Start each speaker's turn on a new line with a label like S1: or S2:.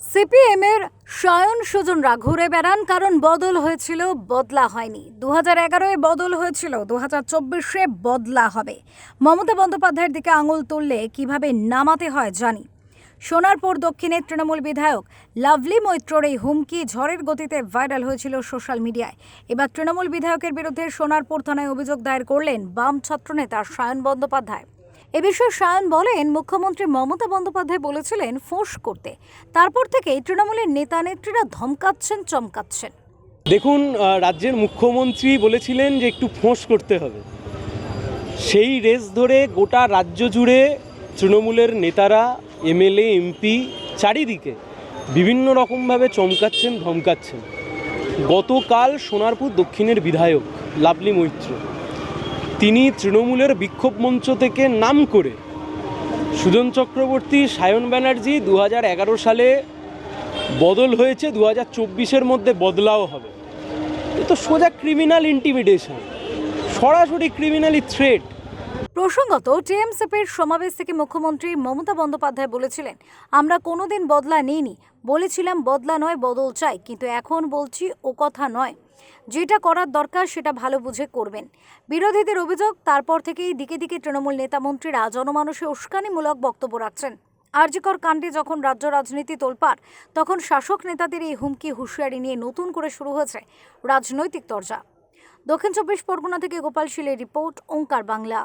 S1: CPM এর সায়ন সুজনরা ঘুরে বেড়ান, কারণ বদল হয়েছিল, বদলা হয়নি। দু হাজার এগারোয় বদল হয়েছিল দু হাজার চব্বিশে বদলা হবে। মমতা বন্দ্যোপাধ্যায়ের দিকে আঙুল তুললে কীভাবে নামাতে হয় জানি। সোনারপুর দক্ষিণের তৃণমূল বিধায়ক লাভলি মৈত্রর এই হুমকি ঝড়ের গতিতে ভাইরাল হয়েছিল সোশ্যাল মিডিয়ায়। এবার তৃণমূল বিধায়কের বিরুদ্ধে সোনারপুর থানায় অভিযোগ দায়ের করলেন বাম ছাত্রনেতা সায়ন বন্দ্যোপাধ্যায়। এ বিষয়ে সায়ন বলেন, মুখ্যমন্ত্রী মমতা বন্দ্যোপাধ্যায় বলেছিলেন, ফোঁস করতে। তারপর থেকেই তৃণমূলের নেতা নেত্রীরা ধমকাচ্ছেন, চমকাচ্ছেন।
S2: দেখুন রাজ্যের মুখ্যমন্ত্রী বলেছিলেন যে একটু ফোঁস করতে হবে। সেই রেস ধরে গোটা রাজ্য জুড়ে তৃণমূলের নেতারা, এমএলএ, এমপি চারিদিকে বিভিন্ন রকমভাবে চমকাচ্ছেন, ধমকাচ্ছেন। গতকাল সোনারপুর দক্ষিণের বিধায়ক লাভলি মৈত্র তিনি তৃণমূলের বিক্ষোভ মঞ্চ থেকে নাম করে সুজন চক্রবর্তী, সায়ন ব্যানার্জি দু হাজার এগারো সালে বদল হয়েছে দু হাজার মধ্যে বদলাও হবে। এ তো সোজা ক্রিমিনাল ইন্টিমিডেশন সরাসরি ক্রিমিনালি থ্রেট
S1: প্রসঙ্গত টিএমসিপির সমাবেশ থেকে মুখ্যমন্ত্রী মমতা বন্দ্যোপাধ্যায় বলেছিলেন, আমরা কোনোদিন বদলা নিইনি বলেছিলাম বদলা নয়, বদল চাই। কিন্তু এখন বলছি ও কথা নয়। যেটা করার দরকার সেটা ভালো বুঝে করবেন। বিরোধীদের অভিযোগ, তারপর থেকেই দিকে দিকে তৃণমূল নেতামন্ত্রীরা জনমানুষে উস্কানিমূলক বক্তব্য রাখছেন। আরজিকর কাণ্ডে যখন রাজ্য রাজনীতি তোলপাড়, তখন শাসক নেতাদের এই হুমকি, হুঁশিয়ারি নিয়ে নতুন করে শুরু হয়েছে রাজনৈতিক তরজা। দক্ষিণ চব্বিশ পরগনা থেকে গোপাল শীলের রিপোর্ট, ওঙ্কার বাংলা।